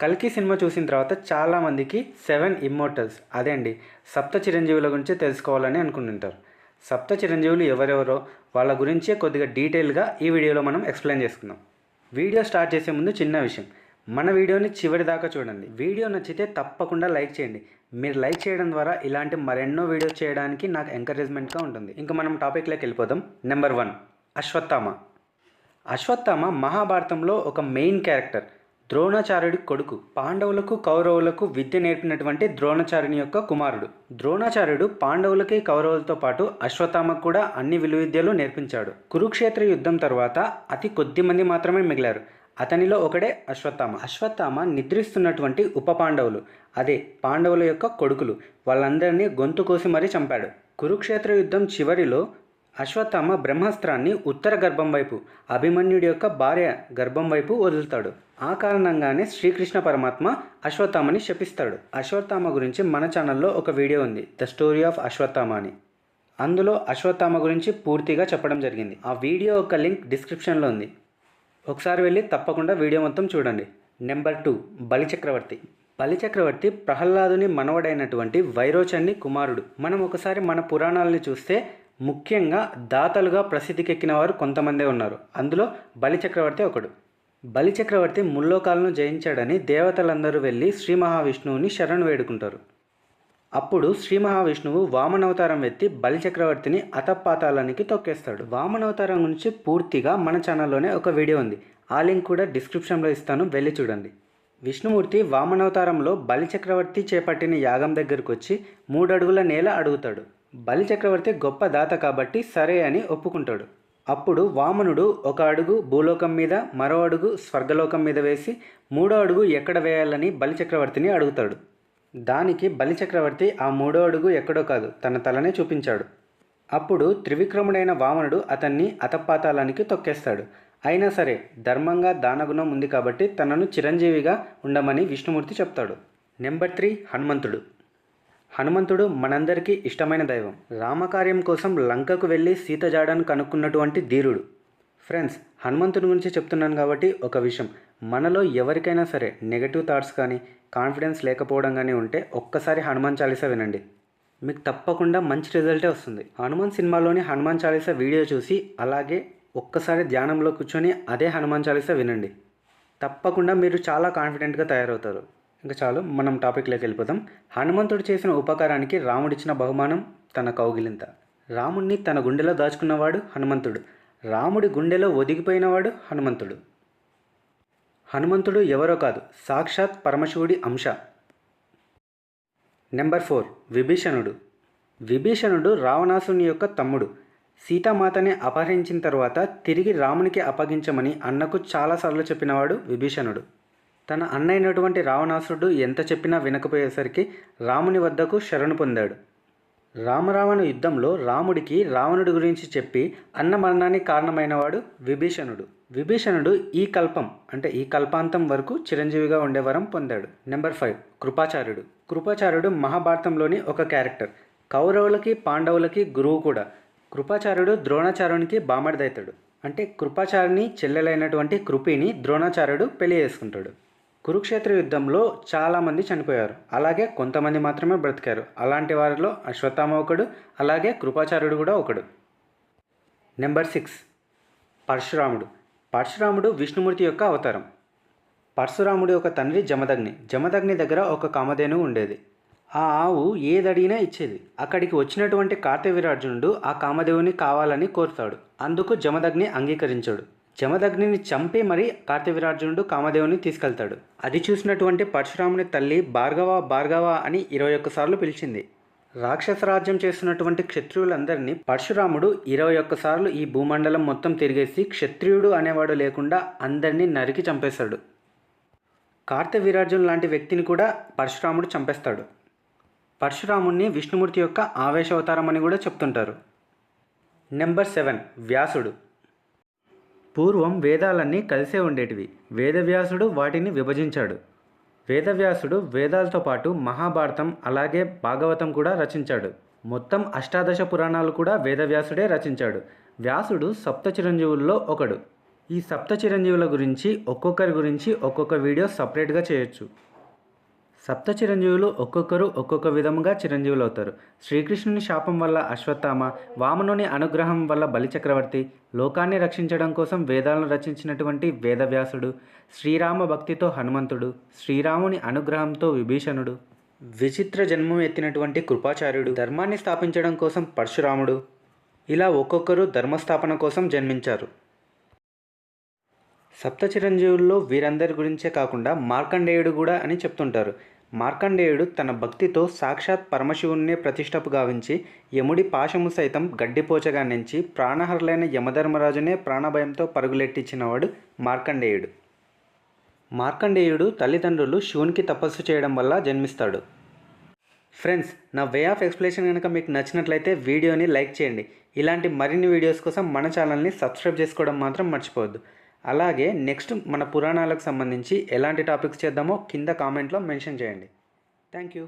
కల్కి సినిమా చూసిన తర్వాత చాలామందికి సెవెన్ ఇమ్మోటల్స్ అదే అండి సప్త చిరంజీవుల గురించి తెలుసుకోవాలని అనుకుంటుంటారు. సప్త చిరంజీవులు ఎవరెవరో వాళ్ళ గురించే కొద్దిగా డీటెయిల్గా ఈ వీడియోలో మనం ఎక్స్ప్లెయిన్ చేసుకుందాం. వీడియో స్టార్ట్ చేసే ముందు చిన్న విషయం. మన వీడియోని చివరి దాకా చూడండి. వీడియో నచ్చితే తప్పకుండా లైక్ చేయండి. మీరు లైక్ చేయడం ద్వారా ఇలాంటి మరెన్నో వీడియోస్ చేయడానికి నాకు ఎంకరేజ్మెంట్గా ఉంటుంది. ఇంకా మనం టాపిక్లోకి వెళ్ళిపోదాం. Number one Ashwatthama. అశ్వత్థామ మహాభారతంలో ఒక మెయిన్ క్యారెక్టర్. ద్రోణాచార్యుడి కొడుకు. పాండవులకు కౌరవులకు విద్య నేర్పినటువంటి ద్రోణాచార్యుని యొక్క కుమారుడు. ద్రోణాచార్యుడు పాండవులకి కౌరవులతో పాటు అశ్వత్థామకు కూడా అన్ని విలువిద్యలు నేర్పించాడు. కురుక్షేత్ర యుద్ధం తర్వాత అతి కొద్ది మంది మాత్రమే మిగిలారు. అతనిలో ఒకడే అశ్వత్థామ. అశ్వత్థామ నిద్రిస్తున్నటువంటి ఉప పాండవులు. అదే పాండవుల యొక్క కొడుకులు. వాళ్ళందరినీ గొంతు కోసి మరీ చంపాడు. కురుక్షేత్ర యుద్ధం చివరిలో అశ్వత్థామ బ్రహ్మాస్త్రాన్ని ఉత్తర గర్భం వైపు అభిమన్యుడి యొక్క భార్య గర్భం వైపు వదులుతాడు. ఆ కారణంగానే శ్రీకృష్ణ పరమాత్మ అశ్వత్థామని శపిస్తాడు. అశ్వత్థామ గురించి మన ఛానల్లో ఒక వీడియో ఉంది. ద స్టోరీ ఆఫ్ అశ్వత్థామ అని. అందులో అశ్వత్థామ గురించి పూర్తిగా చెప్పడం జరిగింది. ఆ వీడియో యొక్క లింక్ డిస్క్రిప్షన్లో ఉంది. ఒకసారి వెళ్ళి తప్పకుండా వీడియో మొత్తం చూడండి. నెంబర్ టూ బలిచక్రవర్తి. బలిచక్రవర్తి ప్రహ్లాదుని మనవడైనటువంటి వైరోచన్ని కుమారుడు. మనం ఒకసారి మన పురాణాలని చూస్తే ముఖ్యంగా దాతలుగా ప్రసిద్ధికెక్కిన వారు కొంతమందే ఉన్నారు. అందులో బలిచక్రవర్తి ఒకడు. బలిచక్రవర్తి ముల్లోకాలను జయించాడని దేవతలందరూ వెళ్ళి శ్రీ మహావిష్ణువుని శరణు వేడుకుంటారు. అప్పుడు శ్రీ మహావిష్ణువు వామనవతారం ఎత్తి బలిచక్రవర్తిని అతపాతాలానికి తొక్కేస్తాడు. వామనవతారం గురించి పూర్తిగా మన ఛానల్లోనే ఒక వీడియో ఉంది. ఆ లింక్ కూడా డిస్క్రిప్షన్లో ఇస్తాను. వెళ్ళి చూడండి. విష్ణుమూర్తి వామనవతారంలో బలిచక్రవర్తి చేపట్టిన యాగం దగ్గరకు వచ్చి మూడడుగుల నేల అడుగుతాడు. బలిచక్రవర్తి గొప్ప దాత కాబట్టి సరే అని ఒప్పుకుంటాడు. అప్పుడు వామనుడు ఒక అడుగు భూలోకం మీద మరో అడుగు స్వర్గలోకం మీద వేసి మూడో అడుగు ఎక్కడ వేయాలని బలిచక్రవర్తిని అడుగుతాడు. దానికి బలిచక్రవర్తి ఆ మూడో అడుగు ఎక్కడో కాదు తన తలనే చూపించాడు. అప్పుడు త్రివిక్రముడైన వామనుడు అతన్ని అతపాతాలానికి తొక్కేస్తాడు. అయినా సరే ధర్మంగా దానగుణం ఉంది కాబట్టి తనను చిరంజీవిగా ఉండమని విష్ణుమూర్తి చెప్తాడు. నెంబర్ త్రీ హనుమంతుడు. హనుమంతుడు మనందరికీ ఇష్టమైన దైవం. రామకార్యం కోసం లంకకు వెళ్ళి సీత జాడను కనుక్కున్నటువంటి ధీరుడు. ఫ్రెండ్స్ హనుమంతుడి గురించి చెప్తున్నాను కాబట్టి ఒక విషయం. మనలో ఎవరికైనా సరే నెగటివ్ థాట్స్ కానీ కాన్ఫిడెన్స్ లేకపోవడం కానీ ఉంటే ఒక్కసారి హనుమాన్ చాలీసా వినండి. మీకు తప్పకుండా మంచి రిజల్టే వస్తుంది. హనుమాన్ సినిమాలోని హనుమాన్ చాలీసా వీడియో చూసి అలాగే ఒక్కసారి ధ్యానంలో కూర్చొని అదే హనుమాన్ చాలీసా వినండి. తప్పకుండా మీరు చాలా కాన్ఫిడెంట్గా తయారవుతారు. ఇంకా చాలు మనం టాపిక్లోకి వెళ్ళిపోదాం. హనుమంతుడు చేసిన ఉపకారానికి రాముడిచ్చిన బహుమానం తన కౌగిలింత. రాముణ్ణి తన గుండెలో దాచుకున్నవాడు హనుమంతుడు. రాముడి గుండెలో ఒదిగిపోయినవాడు హనుమంతుడు. హనుమంతుడు ఎవరో కాదు సాక్షాత్ పరమశివుడి అంశ. నెంబర్ ఫోర్ విభీషణుడు. విభీషణుడు రావణాసుని యొక్క తమ్ముడు. సీతామాతని అపహరించిన తర్వాత తిరిగి రామునికి అప్పగించమని అన్నకు చాలాసార్లు చెప్పినవాడు విభీషణుడు. తన అన్నైనటువంటి రావణాసురుడు ఎంత చెప్పినా వినకపోయేసరికి రాముని వద్దకు శరణు పొందాడు. రామరావణ యుద్ధంలో రాముడికి రావణుడి గురించి చెప్పి అన్న మరణానికి కారణమైనవాడు విభీషణుడు. విభీషణుడు ఈ కల్పం అంటే ఈ కల్పాంతం వరకు చిరంజీవిగా ఉండే వరం పొందాడు. Number five కృపాచార్యుడు. కృపాచార్యుడు మహాభారతంలోని ఒక క్యారెక్టర్. కౌరవులకి పాండవులకి గురువు కూడా. కృపాచార్యుడు ద్రోణాచార్యునికి బామడిదైతాడు. అంటే కృపాచార్యుని చెల్లెలైనటువంటి కృపిని ద్రోణాచార్యుడు పెళ్ళి చేసుకుంటాడు. కురుక్షేత్ర యుద్ధంలో చాలామంది చనిపోయారు. అలాగే కొంతమంది మాత్రమే బ్రతికారు. అలాంటి వారిలో అశ్వత్థామ ఒకడు అలాగే కృపాచార్యుడు కూడా ఒకడు. Number six. పరశురాముడు. పరశురాముడు విష్ణుమూర్తి యొక్క అవతారం. పరశురాముడి ఒక తండ్రి జమదగ్ని. జమదగ్ని దగ్గర ఒక కామధేను ఉండేది. ఆ ఆవు ఏదడిగినా ఇచ్చేది. అక్కడికి వచ్చినటువంటి కార్తవీరార్జునుడు ఆ కామదేవుని కావాలని కోరుతాడు. అందుకు జమదగ్ని అంగీకరించాడు. జమదగ్నిని చంపి మరి కార్తవీరార్జునుడు కామదేవుని తీసుకెళ్తాడు. అది చూసినటువంటి పరశురాముని తల్లి భార్గవ భార్గవ అని ఇరవై ఒక్కసార్లు పిలిచింది. రాక్షస రాజ్యం చేస్తున్నటువంటి క్షత్రియులందరినీ పరశురాముడు ఇరవై ఒక్కసార్లు ఈ భూమండలం మొత్తం తిరిగేసి క్షత్రియుడు అనేవాడు లేకుండా అందరినీ నరికి చంపేశాడు. కార్తవీరార్జున్ లాంటి వ్యక్తిని కూడా పరశురాముడు చంపేస్తాడు. పరశురాముణ్ణి విష్ణుమూర్తి యొక్క ఆవేశవతారం అని కూడా చెప్తుంటారు. నెంబర్ సెవెన్ వ్యాసుడు. పూర్వం వేదాలన్నీ కలిసే ఉండేటివి. వేదవ్యాసుడు వాటిని విభజించాడు. వేదవ్యాసుడు వేదాలతో పాటు మహాభారతం అలాగే భాగవతం కూడా రచించాడు. మొత్తం అష్టాదశ పురాణాలు కూడా వేదవ్యాసుడే రచించాడు. వ్యాసుడు సప్త చిరంజీవుల్లో ఒకడు. ఈ సప్త చిరంజీవుల గురించి ఒక్కొక్కరి గురించి ఒక్కొక్క వీడియో సపరేట్గా చేయొచ్చు. సప్త చిరంజీవులు ఒక్కొక్కరు ఒక్కొక్క విధముగా చిరంజీవులు అవుతారు శ్రీకృష్ణుని శాపం వల్ల అశ్వత్థామ వామనుని అనుగ్రహం వల్ల బలిచక్రవర్తి లోకాన్ని రక్షించడం కోసం వేదాలను రచించినటువంటి వేదవ్యాసుడు శ్రీరామ భక్తితో హనుమంతుడు శ్రీరాముని అనుగ్రహంతో విభీషణుడు విచిత్ర జన్మం ఎత్తినటువంటి కృపాచార్యుడు ధర్మాన్ని స్థాపించడం కోసం పరశురాముడు ఇలా ఒక్కొక్కరు ధర్మస్థాపన కోసం జన్మించారు. సప్త చిరంజీవుల్లో వీరందరి గురించే కాకుండా మార్కండేయుడు కూడా అని చెప్తుంటారు. మార్కండేయుడు తన భక్తితో సాక్షాత్ పరమశివుణ్ణే ప్రతిష్టపు గావించి యముడి పాశము సైతం గడ్డిపోచగా నుంచి ప్రాణహరులైన యమధర్మరాజునే ప్రాణభయంతో పరుగులెట్టించినవాడు మార్కండేయుడు. మార్కండేయుడు తల్లిదండ్రులు శివునికి తపస్సు చేయడం వల్ల జన్మిస్తాడు. ఫ్రెండ్స్ నా వే ఆఫ్ ఎక్స్ప్లెనేషన్ కనుక మీకు నచ్చినట్లయితే వీడియోని లైక్ చేయండి. ఇలాంటి మరిన్ని వీడియోస్ కోసం మన ఛానల్ని సబ్స్క్రైబ్ చేసుకోవడం మాత్రం మర్చిపోవద్దు. అలాగే నెక్స్ట్ మన పురాణాలకు సంబంధించి ఎలాంటి టాపిక్స్ చేద్దామో కింద కామెంట్లో మెన్షన్ చేయండి. Thank you.